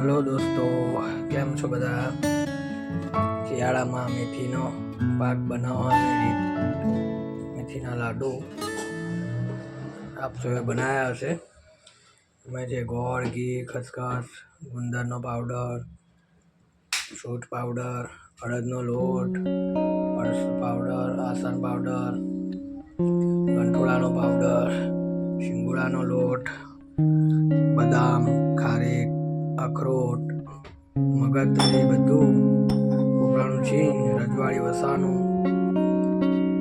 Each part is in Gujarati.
હલો દોસ્તો, કેમ છો બધા? શિયાળામાં મેથીનો પાક બનાવવાની રીત મેથીના લાડુ આપ સૌએ બનાવ્યા હશે. એમાં છે ગોળ, ઘી, ખસખસ, ગુંદરનો પાવડર સૂટ પાવડર, અડદનો લોટ, અળસ પાવડર, આસન પાવડર, ગંઠોળાનો પાવડર, શિંગોડાનો લોટ, બદામ અખરોટ મગજતરી બધું કોપરાનું છીન, રજવાડી વસાનું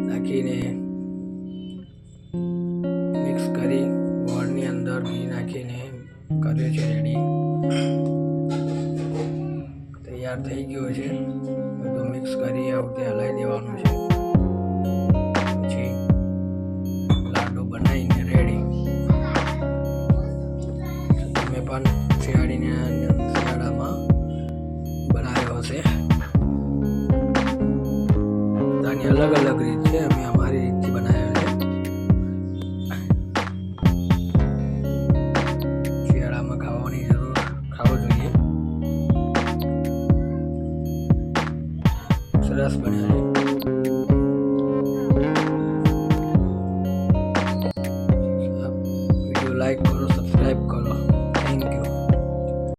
નાખીને મિક્સ કરી ગોળની અંદર ઘી નાખીને કર્યો છે રેડી તૈયાર થઈ ગયો છે. બધું મિક્સ કરી આવતે હલાવી દેવાનું છે. પછી લાડુ બનાવીને રેડી તમે પણ અલગ રીત છે, અમે અમારી રીતથી બનાવેલ છે. શિયાળામાં ખાવાની જરૂર ખાવો જોઈએ. સરસ બન્યો છે. લાઈક કરો સબસ્ક્રાઈબ કરો.